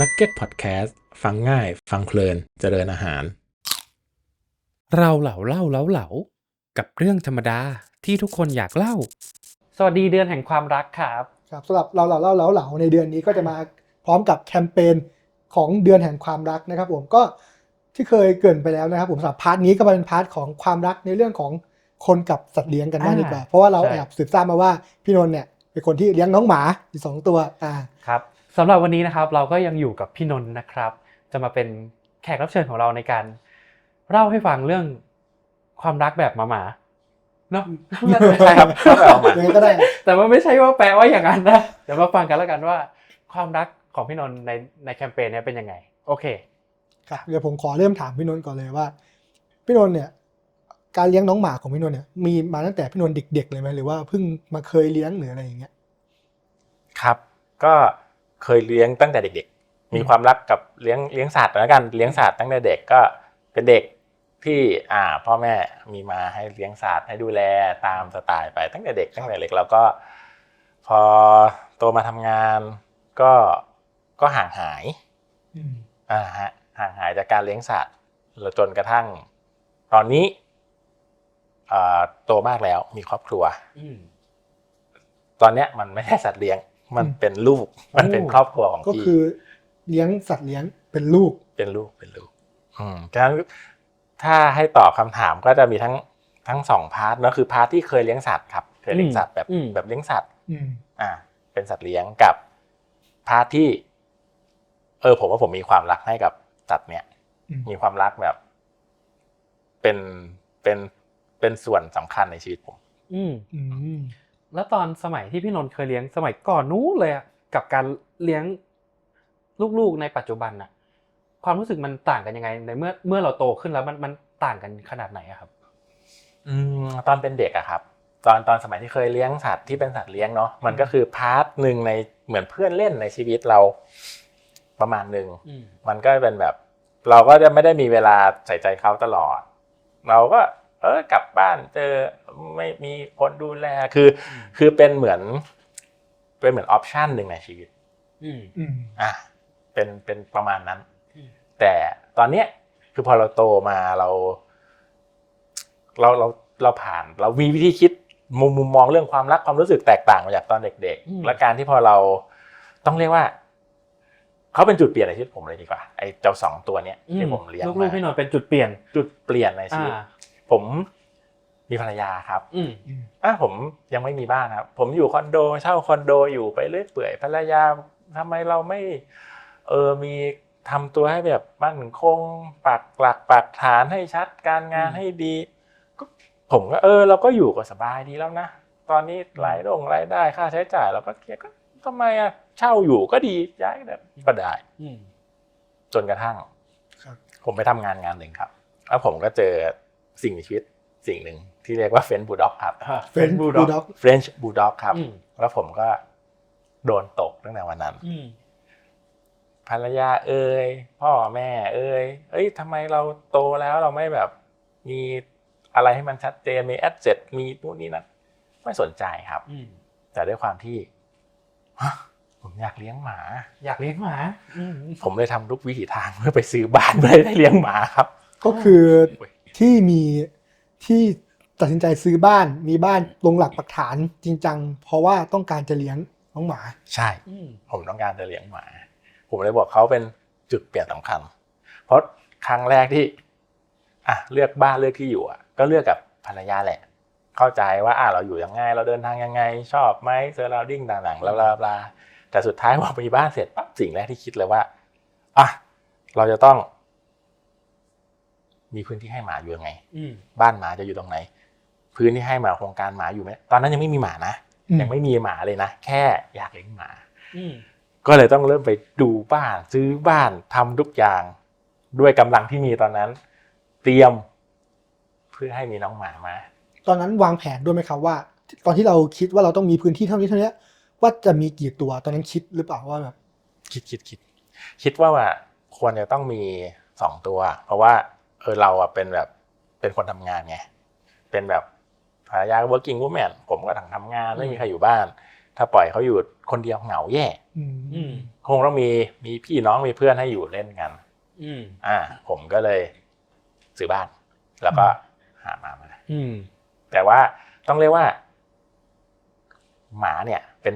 นักเก็ตพอดแคสต์ฟังง่าย ฟังเพลิน เจริญอาหาร เราเหล่าเล่าเล้าเหลากับเรื่องธรรมดาที่ทุกคนอยากเล่า สวัสดีเดือนแห่งความรักครับครับสำหรับเราเราเล่าเล่าเหลาในเดือนนี้ก็จะมาพร้อมกับแคมเปญของเดือนแห่งความรักนะครับผมก็ที่เคยเกรินไปแล้วนะครับผมสำหรับพาร์ทนี้ก็มาเป็นพาร์ทของความรักในเรื่องของคนกับสัตว์เลี้ยงกันบ้างดีกว่า เพราะว่าเราใช่แอบสืบทราบมาว่าพี่นนท์เนี่ยเป็นคนที่เลี้ยงน้องหมาอยู่สองตัวอ่าครับ สำหรับวันนี้นะครับเราก็ยังอยู่กับพี่นนท์นะครับ จะมาเป็นแขกรับเชิญของเราในการ เล่าให้ฟังเรื่องความรักแบบหมาๆเนาะใช่ครับแบบหมายังไงก็ได้ แต่ว่าไม่ใช่ว่าแปลว่าอย่างนั้นนะเดี๋ยวมาฟังกันแล้วกันว่า ความรักของพี่นนท์ในในแคมเปญเนี้เป็นยังไง โอเคครับเดี๋ยวผมขอเริ่มถามพี่นนท์ก่อนเลยว่า พี่นนท์เนี่ย การเลี้ยงน้องหมาของพี่นนท์เนี่ยมีมาตั้งแต่พี่นนท์เด็ก ๆ เลยไหมหรือว่าเพิ่งมาเคยเลี้ยงหรืออะไรอย่างเงี้ย ครับ ก็ เคยเลี้ยงตั้งแต่เด็ก ๆ มีความรักกับเลี้ยงเลี้ยงสัตว์แล้วกันเลี้ยงสัตว์ตั้งแต่เด็กก็เป็นเด็กที่อ่าพ่อแม่มีมาให้เลี้ยงสัตว์ให้ดูแลตามสไตล์ไปตั้งแต่เด็กตั้งแต่เด็กแล้วก็ พอโตมาทำงานก็ก็ห่างหายอืมอ่าฮะห่างหายจากการเลี้ยงสัตว์แล้วจนกระทั่ง ตอนนี้อ่าโตมากแล้วมีครอบครัวอืมตอนเนี้ยมันไม่ใช่สัตว์เลี้ยง มันเป็นลูก มันเป็นครอบครัวของก็พี่คือ เลี้ยงสัตว์เลี้ยงเป็นลูก เป็นลูกเป็นลูก อืมฉะนั้นถ้าให้ตอบคำถามก็จะมีทั้งทั้งสองพาร์ทเนอะคือพาร์ทที่เคยเลี้ยงสัตว์ครับ เคยเลี้ยงสัตว์แบบอืมแบบเลี้ยงสัตว์อืมอ่า เป็นสัตว์เลี้ยงกับพาร์ทที่ เออ ผมว่าผมมีความรักให้กับสัตว์เนี่ยอืมมีความรักแบบ เป็นเป็นเป็นส่วนสำคัญในชีวิตผม อืมอืม แล้วตอนสมัยที่พี่นนท์เคยเลี้ยงสมัยก่อนนู้นเลยอะกับการเลี้ยงลูกๆในปัจจุบันอะความรู้สึกมันต่างกันยังไงในเมื่อเมื่อเราโตขึ้นแล้วมันมันต่างกันขนาดไหนอะครับ อืมตอนเป็นเด็กอะครับ ตอนตอนสมัยที่เคยเลี้ยงสัตว์ที่เป็นสัตว์เลี้ยงเนาะมันก็คือพาร์ทหนึ่งในเหมือนเพื่อนเล่นในชีวิตเราประมาณหนึ่งอืมมันก็เป็นแบบ เราก็จะไม่ได้มีเวลาใส่ใจเขาตลอด เราก็ เออกลับบ้านเจอ ไม่มีคนดูแลคืออืมคือเป็นเหมือนเป็นเหมือนออปชันหนึ่งในชีวิตอืมอืมอะเป็นเป็นประมาณนั้นอืมแต่ตอนเนี้ยคือพอเราโตมาเรา เราเราเราผ่าน เรามีวิธีคิดมุมมุมมองเรื่องความรักความรู้สึกแตกต่างมาจากตอนเด็กอืมๆและการที่พอเราต้องเรียกว่าเขาเป็นจุดเปลี่ยนในชีวิตผมเลยดีกว่าไอ้เจ้าสองตัวเนี้ยที่ผมเลี้ยงลูมากๆพี่นนท์เป็นจุดเปลี่ยนจุดเปลี่ยนในชีอ่าวิตผม มีภรรยาครับอืมอืมอะผมยังไม่มีบ้านครับ ผมอยู่คอนโดเช่าคอนโดอยู่ไปเรื่อยเปื่อยภรรยาทำไมเราไม่เออมีทำตัวให้แบบมั่นคงปักหลักปักฐานให้ชัดการงานอืมให้ดีก็ผมก็เออ เราก็อยู่ก็สบายดีแล้วนะตอนนี้รายลงรายได้ค่าใช้จ่ายเราก็เคลียร์ก็ทำไมอะเช่าอยู่ก็ดีย้ายแบบก็ได้อืมจนกระทั่งครับผมไปทำงานงานหนึ่งครับ แล้วผมก็เจอสิ่งมีชีวิตสิ่งหนึ่ง ที่เรียกว่าเฟนบูด็อกครับเฟรนบูลด็อกเฟรนช์บูด็อกครับอืมแล้วผมก็โดนตกตั้งแต่วันนั้นอืมภรรยาเอ่ยพ่อแม่เอ่ยเอ้ยทำไมเราโตแล้วเราไม่แบบมีอะไรให้มันชัดเจนมีแอดเจ็มีนู่นนี่นั่นไม่สนใจครับอืมแต่ด้วยความที่ฮะผมอยากเลี้ยงหมา อยากเลี้ยงหมาอืมผมเลยททำทุกวิถีทางเพื่อไปซื้อบ้านเพื่อให้ได้เลี้ยงหมาครับ ก็คือโอ้ยที่มีที่ ตัดสินใจซื้อบ้านมีบ้านลงหลักปักฐานจริงจังเพราะว่าต้องการจะเลี้ยงน้องหมา ใช่อืมผมต้องการจะเลี้ยงหมา ผมเลยบอกเขาเป็นจุดเปลี่ยนสำคัญ เพราะครั้งแรกที่อะเลือกบ้านเลือกที่อยู่อะก็เลือกกับภรรยาแหละ เข้าใจว่าอะเราอยู่ยังไง เราเดินทางยังไง ชอบไหมเซอร์ราวดิ้งต่างๆบลาบลาบลาแต่สุดท้ายพอมีบ้านเสร็จปั๊บสิ่งแรกที่คิดเลยว่าอะเราจะต้อง มีพื้นที่ให้หมาอยู่ยังไงอืมบ้านหมาจะอยู่ตรงไหน พื้นที่ให้หมาโครงการหมาอยู่ไหมตอนนั้นยังไม่มีหมานะอืมยังไม่มีหมาเลยนะแค่อยากเลี้ยงหมาอืมก็เลยต้องเริ่มไปดูบ้าน ซื้อบ้านทำทุกอย่าง ด้วยกำลังที่มีตอนนั้น เตรียม เพื่อให้มีน้องหมามา ตอนนั้นวางแผนด้วยไหมครับว่า ตอนที่เราคิดว่าเราต้องมีพื้นที่เท่านี้เท่านี้ว่าจะมีกี่ตัวตอนนั้นคิดหรือเปล่าว่าแบบคิดคิดคิดคิดว่าว่าควรจะต้องมีสองตัว เพราะว่าเออเราอะเป็นแบบเป็นคนทำงานไงเป็นแบบ ภรรยา working woman ผมก็ต้องทำงานไม่มีใครอยู่บ้าน ถ้าปล่อยเขาอยู่คนเดียวเหงาแย่อืมอืมคงต้องมีมีพี่น้องมีเพื่อนให้อยู่เล่นกันอืมอ่า ผมก็เลยซื้อบ้าน แล้วก็หาหมามาอืมแต่ว่าต้องเรียกว่า หมาเนี่ย เป็น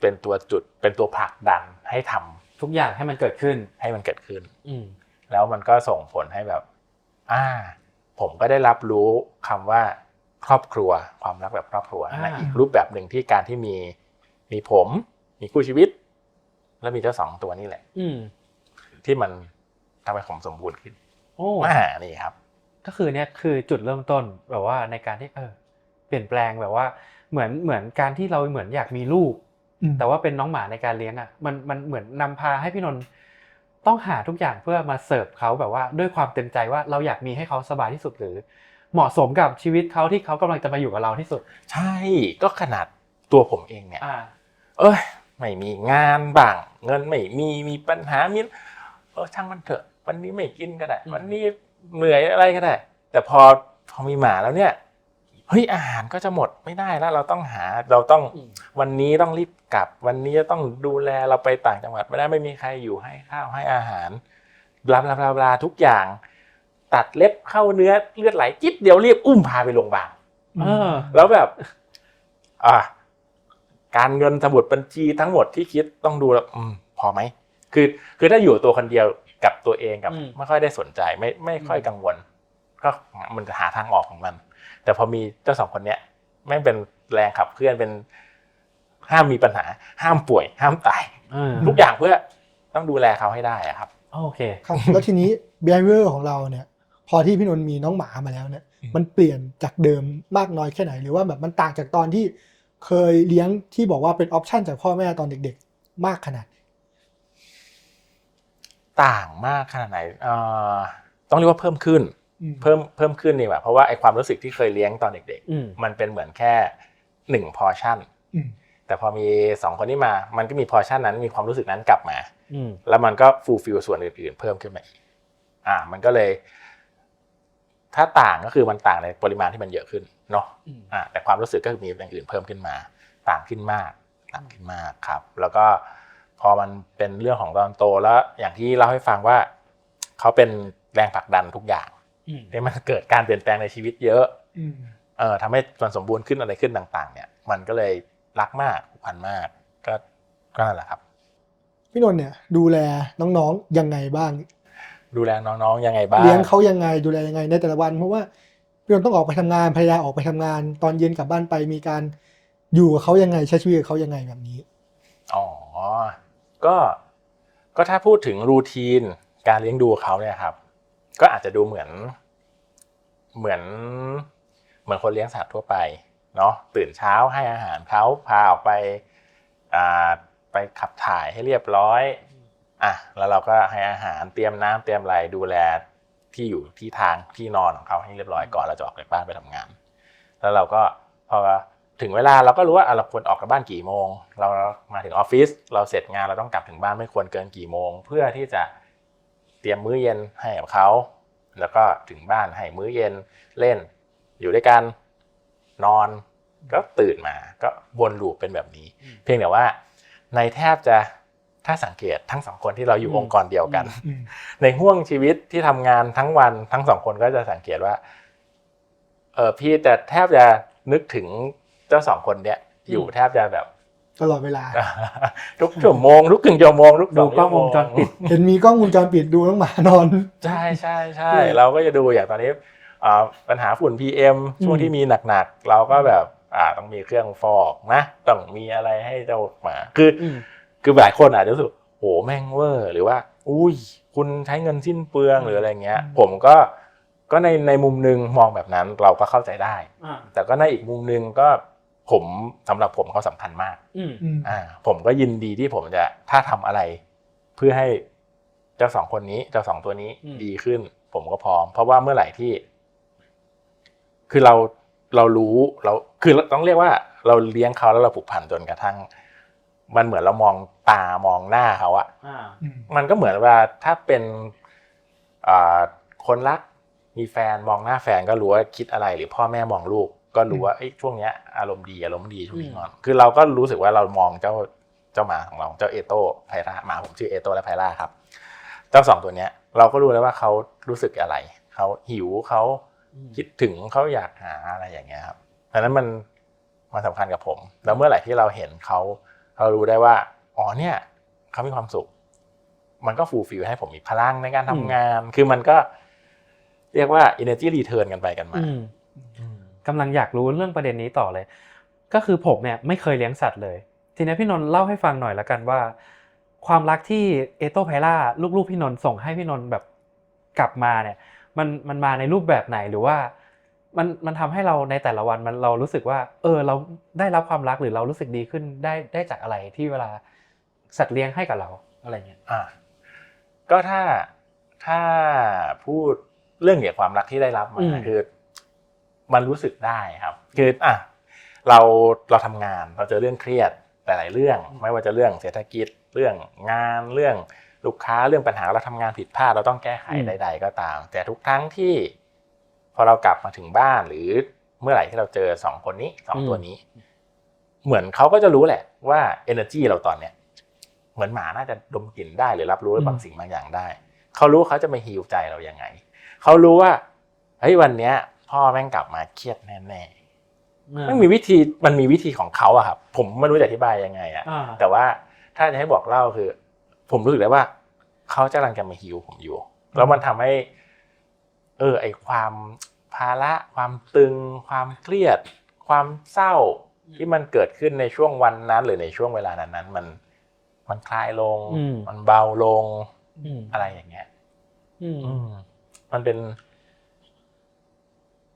เป็นตัวจุด เป็นตัวผลักดันให้ทำทุกอย่างให้มันเกิดขึ้น ให้มันเกิดขึ้นอืมแล้วมันก็ส่งผลให้แบบ อ่า ผมก็ได้รับรู้คำว่า ครอบครัว ความรักแบบครอบครัวอ่าในอีกรูปแบบหนึ่งที่การที่มีมีผม มีคู่ชีวิต แล้วมีเจ้าสองตัวนี่แหละ อืมที่มันทำให้ผมสมบูรณ์ขึ้นโอ้อ่านี่ครับ ก็คือเนี่ยคือจุดเริ่มต้นแบบว่าในการที่เออ เปลี่ยนแปลงแบบว่า เหมือนเหมือนการที่เราเหมือนอยากมีลูกอืมแต่ว่าเป็นน้องหมาในการเลี้ยงอะ มันมันเหมือนนำพาให้พี่นนท์ต้องหาทุกอย่างเพื่อมาเสิร์ฟเขาแบบว่าด้วยความเต็มใจว่าเราอยากมีให้เขาสบายที่สุดหรือ เหมาะสมกับชีวิตเขาที่เขากำลังจะมาอยู่กับเราที่สุด ใช่ก็ขนาดตัวผมเองเนี่ยอ่าเอ้ยไม่มีงานบ้าง เงินไม่มีมีปัญหามีเออช่างมันเถอะ วันนี้ไม่กินก็ได้อืมวันนี้เหนื่อยอะไรก็ได้ แต่พอพอมีหมาแล้วเนี่ยเฮ้ยอาหารก็จะหมดไม่ได้แล้วเราต้องหาเราต้องอืมวันนี้ต้องรีบกลับ วันนี้จะต้องดูแลเราไปต่างจังหวัดไม่ได้ไม่มีใครอยู่ให้ข้าวให้อาหารบลาบลาบลาบลาทุกอย่าง ตัดเล็บเข้าเนื้อเลือดไหลจิ๊บเดียวรีบอุ้มพาไปโรงพยาบาลเออแล้วแบบ อ่าการเงินสมุดบัญชีทั้งหมดที่คิดต้องดูแล้วอืมพอไหมคือคือถ้าอยู่ตัวคนเดียวกับตัวเองกับอืมไม่ค่อยได้สนใจไม่ไม่ค่อยกังวล ก็มันจะหาทางออกของมัน แต่พอมีเจ้าสองคนเนี้ยแม่งเป็นแรงขับเคลื่อนเป็นห้ามมีปัญหา ห้ามป่วย ห้ามตายเออทุกอย่างเพื่อต้องดูแลเขาให้ได้อะครับโอเคครับแล้วทีนี้ behavior ของเราเนี่ย พอที่พี่นนท์มีน้องหมามาแล้วเนี่ยอืมมันเปลี่ยนจากเดิมมากน้อยแค่ไหน หรือว่าแบบมันต่างจากตอนที่เคยเลี้ยงที่บอกว่าเป็นออปชันจากพ่อแม่ตอนเด็กๆ มากขนาดไหนต่างมากขนาดไหนเอ่อต้องเรียกว่าเพิ่มขึ้นอืมเพิ่มเพิ่มขึ้นดีกว่าเพราะว่าไอความรู้สึกที่เคยเลี้ยงตอนเด็กอืมๆมันเป็นเหมือนแค่หนึ่งพอชั่นอืมแต่พอมีสองคนนี้มา มันก็มีพอชั่นนั้นมีความรู้สึกนั้นกลับมาอืมแล้วมันก็ฟูลฟิลส่วนอื่นๆ เพิ่มขึ้นมาอีกอ่า มันก็เลย ถ้าต่างก็คือมันต่างในปริมาณที่มันเยอะขึ้นเนาะอืมอ่าแต่ความรู้สึกก็คือมีอย่างอื่นเพิ่มขึ้นมา ต่างขึ้นมาก ต่างขึ้นมากครับ แล้วก็พอมันเป็นเรื่องของตอนโตแล้วอย่างที่เล่าให้ฟังว่าเขาเป็นแรงผลักดันทุกอย่างอืมที่มันเกิดการเปลี่ยนแปลงในชีวิตเยอะอืมเอ่อทำให้มันสมบูรณ์ขึ้นอะไรขึ้นต่าง ๆ เนี่ย มันก็เลยรักมากผูกพันมาก ก็ก็นั่นแหละครับ พี่นนท์เนี่ย ดูแลน้องๆยังไงบ้าง ดูแลน้องๆยังไงบ้างเลี้ยงเขายังไงดูแลยังไงในแต่ละวัน เพราะว่าพี่นนท์ต้องออกไปทำงานภรรยาออกไปทำงาน ตอนเย็นกลับบ้านไปมีการอยู่กับเขายังไงใช้ชีวิตกับเขายังไงแบบนี้อ๋อก็ก็ถ้าพูดถึงรูทีนการเลี้ยงดูเขาเนี่ยครับ ก็อาจจะดูเหมือน เหมือน เหมือนคนเลี้ยงสัตว์ทั่วไปเนาะตื่นเช้าให้อาหารเขาพาออกไปอ่าไปขับถ่ายให้เรียบร้อย อะแล้วเราก็ให้อาหารเตรียมน้ำเตรียมอะไรดูแลที่อยู่ที่ทางที่นอนของเขาให้เรียบร้อยก่อนเราจะออกจากบ้านไปทำงาน แล้วเราก็พอถึงเวลาเราก็รู้ว่าเราควรออกจากบ้านกี่โมง เรามาถึงออฟฟิศเราเสร็จงานเราต้องกลับถึงบ้านไม่ควรเกินกี่โมง เพื่อที่จะเตรียมมื้อเย็นให้กับเขาแล้วก็ถึงบ้านให้มื้อเย็นเล่น อยู่ด้วยกันนอนก็ตื่นมาก็วนลูปเป็นแบบนี้ เพียงแต่ว่าในแทบจะ ถ้าสังเกตทั้งสองคนที่เราอยู่อืมองค์กรเดียวกันอืมในห่วงชีวิตที่ทำงานทั้งวันทั้งสองคนก็จะสังเกตว่าเออพี่แต่แทบจะนึกถึงเจ้าสองคนเนี้ยอยู่แทบจะแบบตลอดเวลา ทุกชั่วโมงทุกครึ่งชั่วโมงทุกสดูองกล้องวงจรปิดเห็นมีกล้องวงจรปิดดูน้องหมานอน ใช่ใช่ใช่เราก็จะดูอย่างตอนนี้อ่าปัญหาฝุ่น PM ช่วงที่มีหนักๆเราก็แบบอ่าต้องมีเครื่องฟอกนะ ต้องมีอะไรให้เจ้าหมาคืออม คือหลายคนอาจจะรู้สึกโหแม่งเวอร์หรือว่า อุ้ย คุณใช้เงินสิ้นเปลืองหรืออะไรเงี้ยอืมผมก็ก็ในในมุมหนึงมองแบบนั้นเราก็เข้าใจได้อ่าแต่ก็ในอีกมุมหนึงก็ผมสำหรับผมเขาสำคัญมากอืมอืมอ่าผมก็ยินดีที่ผมจะถ้าทำอะไร เพื่อให้เจ้าสองคนนี้เจ้าสองตัวนี้อืมดีขึ้น ผมก็พร้อม เพราะว่าเมื่อไหร่ที่ คือเราเรารู้เราคือต้องเรียกว่า เราเลี้ยงเขาแล้วเราผูกพันจนกระทั่ง มันเหมือนเรามองตามองหน้าเขาอะอ่าอืมมันก็เหมือนว่าถ้าเป็นอ่าคนรักมีแฟนมองหน้าแฟนก็รู้ว่าคิดอะไรหรือพ่อแม่มองลูก ก็รู้ว่าเอ้ยช่วงเนี้ยอารมณ์ดีอารมณ์ไม่ดีช่วงนี้งอนคือเราก็รู้สึกว่าเรามองเจ้าเจ้าหมาของเราเจ้าเอโต้ไพราหมาผมชื่อเอโต้และไพราครับ เจ้าสองตัวเนี้ย เราก็รู้แล้วว่าเขารู้สึกอะไรเขาหิวเขาคิดถึงเขาอยากหาอะไรอย่างเงี้ยครับดังนั้นมันมันสำคัญกับผม แล้วเมื่อไหร่ที่เราเห็นเขา เรารู้ได้ว่าอ๋อเนี่ยเขามีความสุข มันก็ฟูลฟิลให้ผมมีพลังในการทำงาน คือมันก็เรียกว่า energy return กันไปกันมาอืมกำลังอยากรู้เรื่องประเด็นนี้ต่อเลย ก็คือผมเนี่ยไม่เคยเลี้ยงสัตว์เลย ทีนี้พี่นนท์เล่าให้ฟังหน่อยละกันว่า ความรักที่เอโตไพล่าลูกๆพี่นนท์ส่งให้พี่นนท์แบบกลับมาเนี่ย มันมันมาในรูปแบบไหนหรือว่า มันมันทำให้เราในแต่ละวันมันเรารู้สึกว่า เออเราได้รับความรักหรือเรารู้สึกดีขึ้นได้ได้จากอะไรที่เวลาสัตว์เลี้ยงให้กับเราอะไรเงี้ยอ่าก็ถ้าถ้าพูดเรื่องเกี่ยวกับความรักที่ได้รับมาอืมคือ มันรู้สึกได้ครับ คืออะเราเราทำงานเราเจอเรื่องเครียดหลาย ๆ เรื่อง ไม่ว่าจะเรื่องเศรษฐกิจเรื่องงานเรื่องลูกค้าเรื่องปัญหาเราทำงานผิดพลาดเราต้องแก้ไขอืมใด ๆ ก็ตาม แต่ทุกครั้งที่ พอเรากลับมาถึงบ้านหรือเมื่อไหร่ที่เราเจอสองคนนี้สองตัวนี้ เหมือนเขาก็จะรู้แหละว่า energy เราตอนเนี้ยเหมือนหมาน่าจะดมกลิ่นได้หรือรับรู้บางสิ่งบางอย่างได้เขารู้เขาจะมาฮีลใจเรายังไงเขารู้ว่าเฮ้ยวันเนี้ย พ่อแม่งกลับมาเครียดแน่ๆมันมีวิธีมันมีวิธีของเขาอะครับผมไม่รู้จะอธิบายยังไงอะอ่าแต่ว่าถ้าจะให้บอกเล่าคือ ผมรู้สึกได้ว่าเขาจะกำลังจะมาฮิวผมอยู่ แล้วมันทำให้ เออไอความภาระความตึง ความเครียด ความเศร้าที่มันเกิดขึ้นในช่วงวันนั้น หรือในช่วงเวลานั้นๆมันมันคลายลงอืมมันเบาลงอืมอะไรอย่างเงี้ยอืมอืมมันเป็น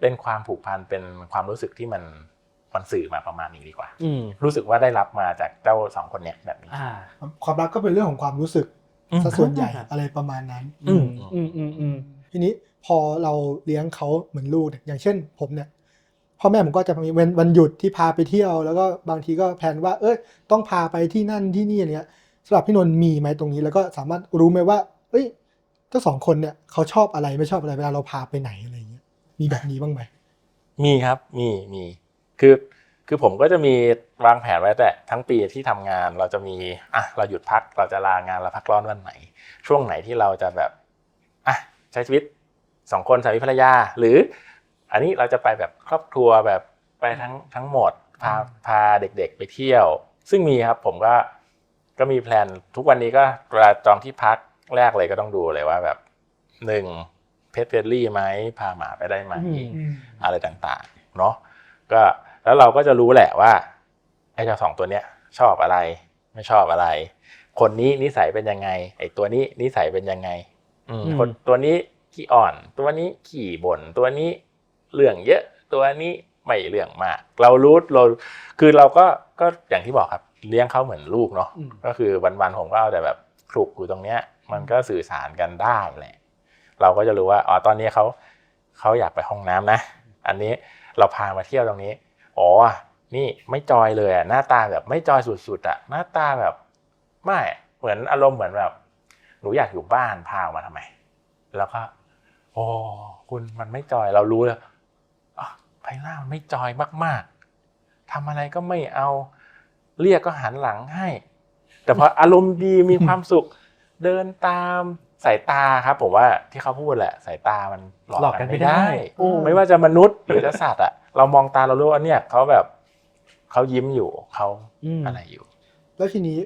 เป็นความผูกพันเป็นความรู้สึกที่มันมันสื่อมาประมาณนี้ดีกว่า อืมรู้สึกว่าได้รับมาจากเจ้าสองคนเนี้ยแบบนี้อ่าความรักก็เป็นเรื่องของความรู้สึกอืมซะส่วนใหญ่อะไรประมาณนั้น อืมอืมอืมอืมทีนี้ พอเราเลี้ยงเขาเหมือนลูกเนี่ยอย่างเช่นผมเนี่ยพ่อแม่ผมก็จะมีวันวันหยุดที่พาไปเที่ยว แล้วก็บางทีก็แผนว่า เอ้ยต้องพาไปที่นั่นที่นี่อะไรเงี้ยสำหรับพี่นนท์มีไหมตรงนี้ แล้วก็สามารถรู้ไหมว่า เอ้ยเจ้าสองคนเนี่ยเขาชอบอะไรไม่ชอบอะไรเวลาเราพาไปไหนอะไรเงี้ยมีแบบนี้บ้างไหมมีครับมีมีคือคือผมก็จะมีวางแผนไว้แต่ทั้งปีที่ทำงานเราจะมีอะเราหยุดพักเราจะลางานเราพักร้อนวันไหน ช่วงไหนที่เราจะแบบอะใช้ชีวิต สองคนสามีภรรยา หรืออันนี้เราจะไปแบบครอบครัวแบบไปทั้งทั้งหมดพาพาเด็กๆไปเที่ยว ซึ่งมีครับผมก็ก็มีแพลนทุกวันนี้ก็เวลาจองที่พักแรกเลยก็ต้องดูเลยว่าแบบหนึ่งเพจเฟรนลี่ไหมพาหมาไปได้ไหมอืมอะไรต่างๆเนาะก็แล้วเราก็จะรู้แหละว่าไอ้เจ้าสองตัวเนี้ยชอบอะไร ไม่ชอบอะไร คนนี้นิสัยเป็นยังไง ไอ้ตัวนี้นิสัยเป็นยังไงอืมอืมคนตัวนี้ ขี้อ่อน ตัวนี้ขี้บ่นตัวนี้เรื่องเยอะ ตัวนี้ไม่เรื่องมาก เรารู้เราคือเราก็ก็อย่างที่บอกครับเลี้ยงเขาเหมือนลูกเนาะอืมก็คือวันๆผมก็เอาแต่แบบคลุกอยู่ตรงเนี้ย มันก็สื่อสารกันได้แหละเราก็จะรู้ว่าอ๋อตอนนี้เขาเขาอยากไปห้องน้ำนะ อันนี้เราพามาเที่ยวตรงนี้อ๋อนี่ไม่จอยเลยอะหน้าตาแบบไม่จอยสุดๆอะหน้าตาแบบไม่เหมือนอารมณ์เหมือนแบบ หนูอยากอยู่บ้านพาออกมาทำไม แล้วก็โอ้คุณมันไม่จอยเรารู้เลยอ๋อไพล่ามันไม่จอยมากๆทำอะไรก็ไม่เอาเรียกก็หันหลังให้ แต่พออารมณ์ดีมีความสุข เดินตามสายตาครับ ผมว่าที่เขาพูดแหละ สายตามันหลอกหลอกกักันนไม่ไม่ได้ได้โอ้ไม่ว่าจะมนุษย์หรือจะสัตว์อะเรามองตาเรารู้ว่าเนี่ยเขาแบบเขายิ้มอยู่เขาอืมอะไรอยู่ แล้วทีนี้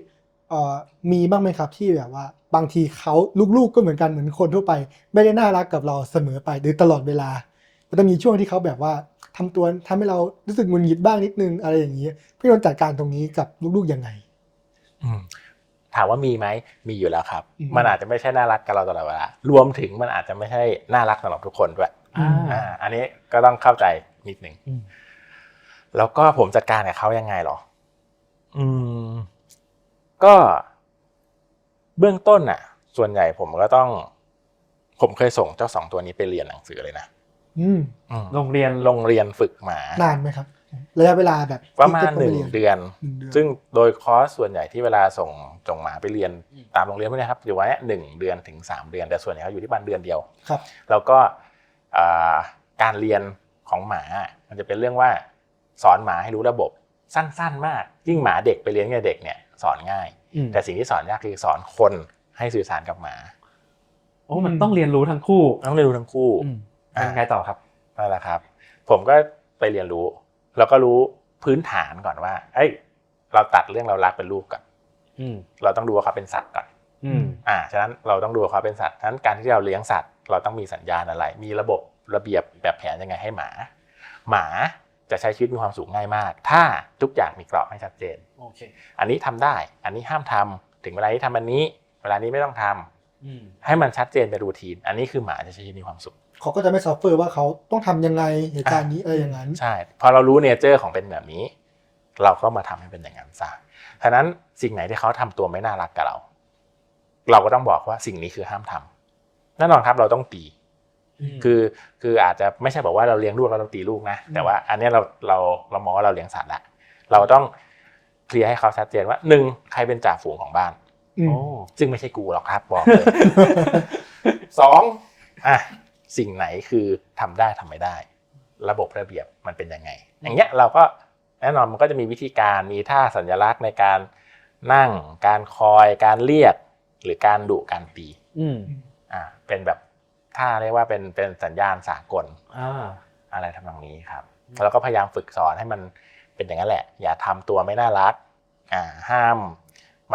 เอ่อมีบ้างไหมครับที่แบบว่า บางทีเขาลูกๆก็เหมือนกันเหมือนคนทั่วไป ไม่ได้น่ารักกับเราเสมอไปหรือตลอดเวลามันจะมีช่วงที่เขาแบบว่าทำตัวทำให้เรารู้สึกหงุนหงิดบ้างนิดนึงอะไรอย่างนี้พี่นนท์จัดการตรงนี้กับลูกๆยังไงอืมถามว่ามีไหมมีอยู่แล้วครับอืมมันอาจจะไม่ใช่น่ารักกับเราตลอดเวลารวมถึงมันอาจจะไม่ใช่น่ารักสำหรับทุกคนด้วยอ่าอ่าอันนี้ก็ต้องเข้าใจนิดหนึ่งอืมแล้วก็ผมจัดการกับเขายังไงหรอ อืม ก็ เบื้องต้นน่ะ ส่วนใหญ่ผมก็ต้อง ผมเคยส่งเจ้าสองตัวนี้ไปเรียนหนังสือเลยนะอืมอืมโรงเรียนโรงเรียนฝึกหมานานไหมครับระยะเวลาแบบประมาณที่หนึ่งจะไปเดือน หนึ่งเดือนซึ่งโดยคอร์สส่วนใหญ่ที่เวลาส่งส่งหมาไปเรียนตามโรงเรียนพวกนี้ครับอยู่ไว้หนึ่งเดือนถึงสามเดือนแต่ส่วนใหญ่เขาอยู่ที่บ้านเดือนเดียว ครับ แล้วก็อ่าการเรียนขของหมา มันจะเป็นเรื่องว่าสอนหมาให้รู้ระบบสั้นๆมาก ยิ่งหมาเด็กไปเลี้ยงกับเด็กเนี่ยสอนง่ายอืม แต่สิ่งที่สอนยากคือสอนคนให้สื่อสารกับหมาโอ้มันต้องเรียนรู้ทั้งคู่ต้องเรียนรู้ทั้งคู่อืมเป็นไงต่อครับนั่นแหละครับ ผมก็ไปเรียนรู้ แล้วก็รู้พื้นฐานก่อนว่า เอ้ย เราตัดเรื่องเรารักเป็นลูกก่อนอืมเราต้องดูว่าเขาเป็นสัตว์ก่อนอืมอ่าฉะนั้นเราต้องดูว่าเขาเป็นสัตว์ฉะนั้นการที่เราเลี้ยงสัตว์ เราต้องมีสัญญาณอะไร มีระบบระเบียบแบบแผนยังไงให้หมา หมา จะใช้ชีวิตมีความสุขง่ายมาก ถ้าทุกอย่างมีกรอบให้ชัดเจน โอเค อันนี้ทำได้ อันนี้ห้ามทำถึงเวลาที่ทำอันนี้ เวลานี้ไม่ต้องทำอืมให้มันชัดเจนเป็นรูทีน อันนี้คือหมาจะใช้ชีวิตมีความสุข เขาก็จะไม่ซัฟเฟอร์ว่าเขาต้องทำยังไงเหตุการณ์นี้อะไรอย่างนั้น ใช่ พอเรารู้เนเจอร์ของเป็นแบบนี้ เราก็มาทำให้เป็นอย่างนั้นซะฉะนั้นสิ่งไหนที่เขาทำตัวไม่น่ารักกับเรา เราก็ต้องบอกว่าสิ่งนี้คือห้ามทำแน่นอนครับเราต้องตี คือคืออาจจะไม่ใช่บอกว่าเราเลี้ยงลูกเราต้องตีลูกนะ แต่ว่าอันเนี้ยเราเราเรามองว่าเราเลี้ยงสัตว์ละเราต้องเคลียร์ให้เขาชัดเจนว่าหนึ่งใครเป็นจ่าฝูงของบ้านอืมโอ้ซึ่งไม่ใช่กูหรอกครับบอกเลยสองอะสิ่งไหนคือทำได้ทำไม่ได้ ระบบระเบียบมันเป็นยังไง อย่างเงี้ยเราก็แน่นอนมันก็จะมีวิธีการมีท่าสัญลักษณ์ในการนั่ง การคอยการเรียก หรือการดุการตีอืมอ่าเป็นแบบ ท่าเรียกว่าเป็นเป็นสัญญาณสากลอ่าอะไรทำนองนี้ครับแล้วก็พยายามฝึกสอนให้มันเป็นอย่างนั้นแหละ อย่าทำตัวไม่น่ารักอ่าห้าม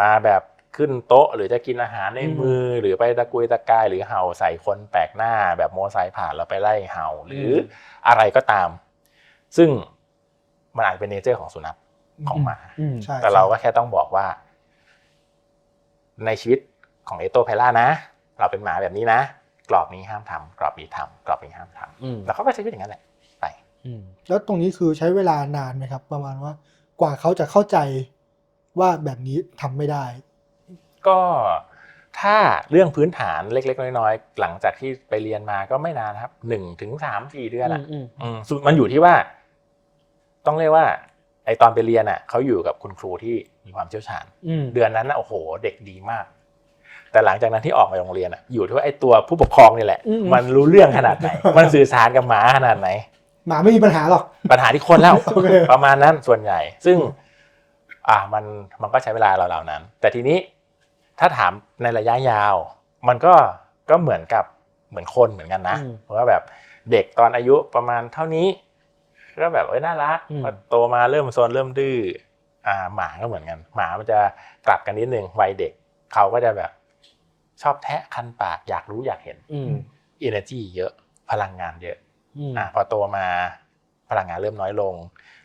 มาแบบขึ้นโต๊ะ หรือจะกินอาหารในอืมมือ หรือไปตะกุยตะกายหรือเห่าใส่คนแปลกหน้า แบบโมอไซค์ผ่านแล้วไปไล่เห่าหรืออะไรก็ตาม ซึ่งมันอาจจะเป็นเนเจอร์ของสุนัขของหมาอืมใช่แต่เราก็แค่ต้องบอกว่า ในชีวิตของเอโตเพล่านะ เราเป็นหมาแบบนี้นะ กรอบนี้ห้ามทำกรอบนี้ทำกรอบนี้ห้ามทำอืมแล้วเขาก็ใช้ชีวิตอย่างนั้นแหละไปอืมแล้วตรงนี้คือใช้เวลานานไหมครับ ประมาณว่ากว่าเขาจะเข้าใจว่าแบบนี้ทำไม่ได้ ก็ถ้าเรื่องพื้นฐานเล็ก ๆ น้อยๆหลังจากที่ไปเรียนมาก็ไม่นานนะครับหนึ่งถึงสามสี่เดือนอะอืมอืมสุดมันอยู่ที่ว่า ต้องเรียกว่า ไอตอนไปเรียนอะเขาอยู่กับคุณครูที่มีความเชี่ยวชาญอืมเดือนนั้นนะโอ้โห เด็กดีมาก แต่หลังจากนั้นที่ออกมาจากโรงเรียนอะอยู่ที่ว่าไอตัวผู้ปกครองนี่แหละอืมมันรู้เรื่องขนาดไหน มันสื่อสารกับหมาขนาดไหน หมาไม่มีปัญหาหรอก ปัญหาที่คนแล้วโอเคประมาณนั้นส่วนใหญ่ ซึ่ง อ่ามันมันก็ใช้เวลาเราเหล่านั้น แต่ทีนี้ถ้าถามในระยะยาว มันก็ก็เหมือนกับเหมือนคนเหมือนกันนะอืมเพราะว่าแบบเด็กตอนอายุประมาณเท่านี้ก็แบบเอ้ยน่ารักอืมพอโตมาเริ่มโซนเริ่มดื้ออ่าหมาก็เหมือนกัน หมามันจะกลับกันนิดนึงวัยเด็กเขาก็จะแบบ ชอบแทะคันปากอยากรู้อยากเห็นอืม energy เยอะพลังงานเยอะอืมอะพอโตมาพลังงานเริ่มน้อยลง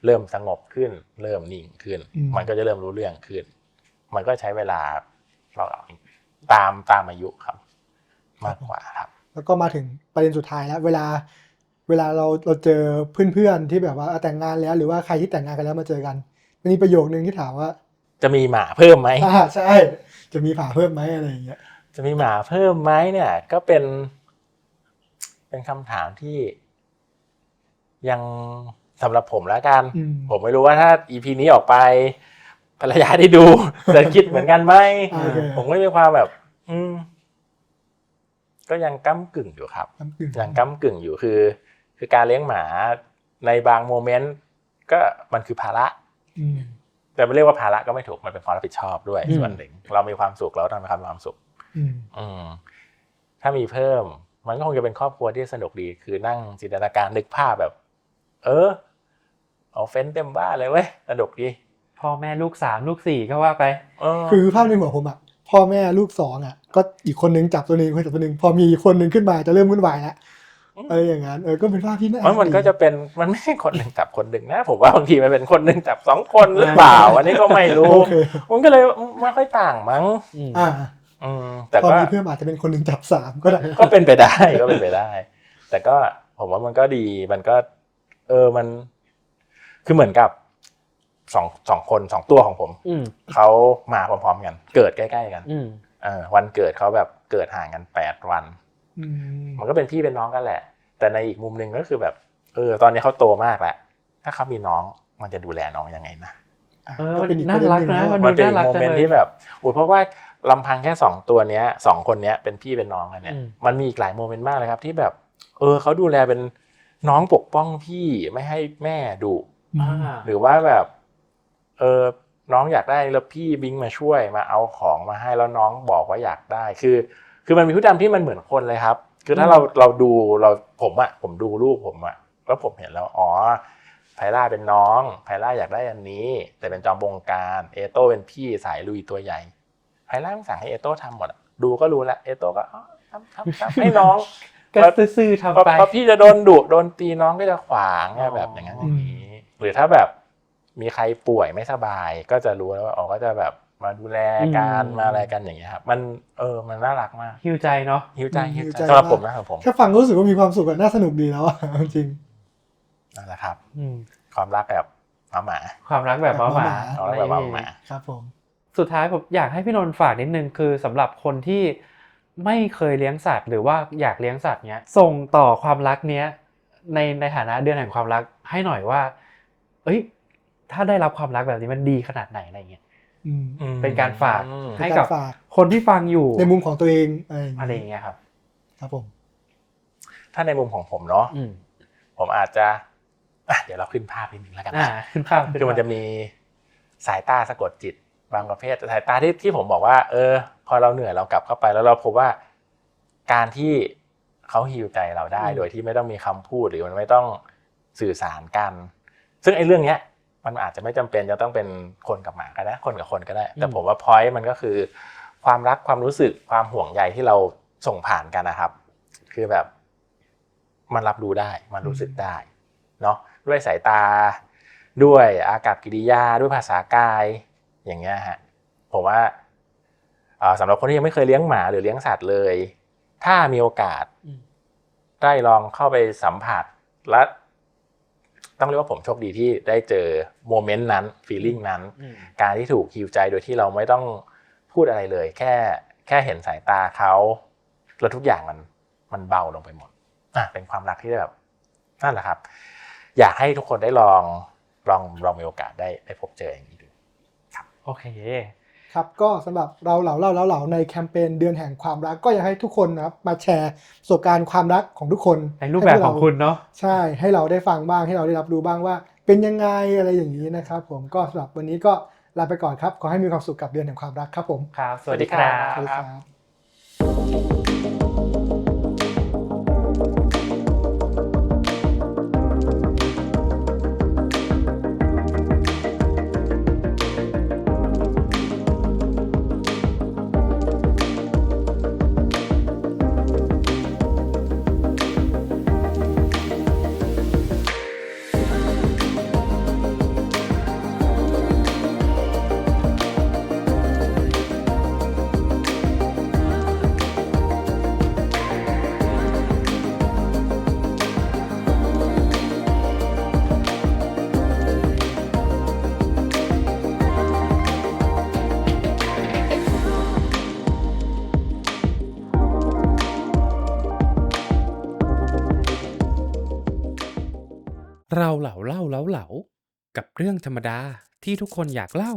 เริ่มสงบขึ้น เริ่มนิ่งขึ้นอืมมันก็จะเริ่มรู้เรื่องขึ้น มันก็ใช้เวลาเราตามตามอายุครับ มากกว่าครับ แล้วก็มาถึงประเด็นสุดท้ายแล้ว เวลาเวลาเราเราเจอเพื่อนๆที่แบบว่าแต่งงานแล้ว หรือว่าใครที่แต่งงานกันแล้วมาเจอกันมันมีประโยคนึงที่ถามว่า จะมีหมาเพิ่มไหมอ่าใช่ จะมีผ่าเพิ่มไหมอะไรอย่างเงี้ย จะมีหมาเพิ่มไหมเนี่ย ก็เป็น เป็นคำถามที่ ยังสำหรับผมแล้วกัน อืม ผมไม่รู้ว่าถ้า EP นี้ออกไป ภรรยาได้ดู จะคิดเหมือนกันไหมโอเค ผมก็มีความแบบ อืม ก็ยังก้ากึ่งอยู่ครับ น้ำกึ่งยังก้ากึ่งอยู่คือ คือการเลี้ยงหมาในบางโมเมนต์ ก็มันคือภาระอืมแต่ไม่เรียกว่าภาระก็ไม่ถูกมันเป็นความรับผิดชอบด้วยอืม ส่วนหนึ่งเรามีความสุขเราต้องมีความสุขอืม อืมถ้ามีเพิ่ม มันก็คงจะเป็นครอบครัวที่สนุกดี คือนั่งจินตนาการนึกภาพแบบ เออ เอาเฟ้นเต็มบ้านเลยเว้ยสนุกดีพ่อแม่ลูกสามลูกสี่ก็ว่าไปเออคือภาพในหัวผมอะพ่อแม่ลูกสองอะ ก็อีกคนนึงจับตัวหนึงคนจับตัวหนึงพอมีอีกคนนึงขึ้นมาจะเริ่มวุ่นวายแล้วอะไรอย่างนั้นเออก็เป็นภาพที่น่ามันมันก็ดีจะเป็นมันไม่ใช่คนหนึ่งจับคนหนึ่งนะ ผมว่าบางทีมันเป็นคนหนึ่งจับสองคนหรือเปล่า อันนี้ก็ไม่รู้โอเคมันก็เลยไม่ค่อยต่างมั้งอืมอ่าอืม แต่พอก็มีเพิ่มอาจจะเป็นคนหนึ่งจับสามก็ได้ ก็เป็นไปได้ก็เป็นไปได้ แต่ก็ผมว่ามันก็ดีมันก็ เออมัน คือเหมือนกับสองสองคนสองตัวของผมอืมเขามาพร้อมๆกัน เกิดใกล้ๆกันอืมเออวันเกิดเขาแบบเกิดห่างกันแปดวัน อืมมันก็เป็นพี่เป็นน้องกันแหละ แต่ในอีกมุมหนึ่งก็คือแบบ เออ ตอนนี้เขาโตมากแล้ว ถ้าเขามีน้องมันจะดูแลน้องยังไงนะเออก็เป็นอีกปน่าระเด็นรักหนึ่งนะนะ มันมันเป็นน่ารักโมเมนจังต์เลย ที่แบบอุยเพราะว่า ลำพังแค่สองตัวเนี้ยสองคนเนี้ยเป็นพี่เป็นน้องกันเนี่ย อืม มันมีอีกหลายโมเมนต์มากเลยครับ ที่แบบ เออเขาดูแลเป็นน้องปกป้องพี่ไม่ให้แม่ดุอ่า หรือว่าแบบ เออน้องอยากได้แล้วพี่บิงมาช่วยมาเอาของมาให้แล้วน้องบอกว่าอยากได้ คือ คือมันมีพฤติกรรมที่มันเหมือนคนเลยครับ คือถ้าเราเราดูเราผมอะผมดูลูกผมอะแล้วผมเห็นแล้วอ๋อ ไพล่าเป็นน้อง ไพล่าอยากได้อันนี้ แต่เป็นจอมบงการ เอโต้เป็นพี่สายลุยตัวใหญ่ ไพล่าต้องสั่งให้เอโต้ทำหมดอะดูก็รู้แล้วเอโต้ก็อ๋อทำทำทำให้น้องก็ซื่อๆเพราะทำไปเพราะพี่จะโดนดุโดนตีน้องก็จะขวางไงอ๋อแบบอย่างนั้นอย่างนี้ หรือถ้าแบบมีใครป่วยไม่สบาย ก็จะรู้แล้วว่าอ๋อก็จะแบบมาดูแลกันมาอะไรกันอย่างเงี้ยครับมันเออมันน่ารักมากหิวใจเนาะหิวใจอืมหิวหิวใจใจสำหรับมากผมนะสำหรับผมแค่ฟังก็รู้สึกว่ามีความสุขแบบน่าสนุกดีแล้วอะจริงนั่นแหละครับอืมความรักแบบหมาหมา ความรักแบบหมาหมาความรักแบบหมาหมาครับผม สุดท้ายผมอยากให้พี่นนท์ฝากนิดนึงคือสำหรับคนที่ไม่เคยเลี้ยงสัตว์ หรือว่าอยากเลี้ยงสัตว์เนี้ยส่งต่อความรักเนี้ยในในฐานะเดือนแห่งความรักให้หน่อยว่า เอ้ย ถ้าได้รับความรักแบบนี้มันดีขนาดไหนอะไรเงี้ยอืมอืมเป็นการฝากอืมให้กับเป็นการฝากคนที่ฟังอยู่ในมุมของตัวเองอะไรอะไรอย่างเงี้ยครับ ครับผม ถ้าในมุมของผมเนาะอืมผมอาจจะอะเดี๋ยวเราขึ้นภาพนิดนึงแล้วกันอ่านะขึ้นภาพขึ้คือมันภาพจะมีสายตาสะกดจิต บางประเภทสายตาที่ที่ผมบอกว่า เออ พอเราเหนื่อยเรากลับเข้าไปแล้วเราพบว่าการที่เขาฮิวใจเราได้อืมโดยที่ไม่ต้องมีคำพูดหรือมันไม่ต้องสื่อสารกัน ซึ่งไอ้เรื่องเนี้ย มันอาจจะไม่จำเป็นจะต้องเป็นคนกับหมาก็ได้คนกับคนก็ได้ แต่ผมว่าพอยต์มันก็คือ ความรักความรู้สึกความห่วงใยที่เราส่งผ่านกันนะครับ คือแบบมันรับรู้ได้ มันรู้สึกได้เนาะด้วยสายตา ด้วยอากับกิริยาด้วยภาษากาย อย่างเงี้ยฮะผมว่าเอ่อสำหรับคนที่ยังไม่เคยเลี้ยงหมาหรือเลี้ยงสัตว์เลย ถ้ามีโอกาสอืมได้ลองเข้าไปสัมผัสและต้องเรียกว่าผมโชคดีที่ได้เจอโมเมนต์นั้นฟีลลิ่งนั้นอืมการที่ถูกฮิวใจโดยที่เราไม่ต้องพูดอะไรเลย แค่แค่เห็นสายตาเขาแล้วทุกอย่างมันมันเบาลงไปหมดอะเป็นความรักที่แบบนั่นแหละครับ อยากให้ทุกคนได้ลองลองลองมีโอกาสได้ได้พบเจออย่างนี้ดู โอเคครับก็สำหรับเราเหล่าเล่าเหล่าในแคมเปญเดือนแห่งความรักก็อยากให้ทุกคนนะครับมาแชร์ประสบการณ์ความรักของทุกคนในรูปแบบของคุณเนาะใช่ให้เราได้ฟังบ้างให้เราได้รับรู้บ้างว่า เป็นยังไงอะไรอย่างนี้นะครับ ผมก็สำหรับวันนี้ก็ลาไปก่อนครับขอให้มีความสุขกับเดือนแห่งความรักครับผมครับสวัสดีครับสวัสดีครับ เราเหล่าเล่าเล้าเหลากับเรื่องธรรมดาที่ทุกคนอยากเล่า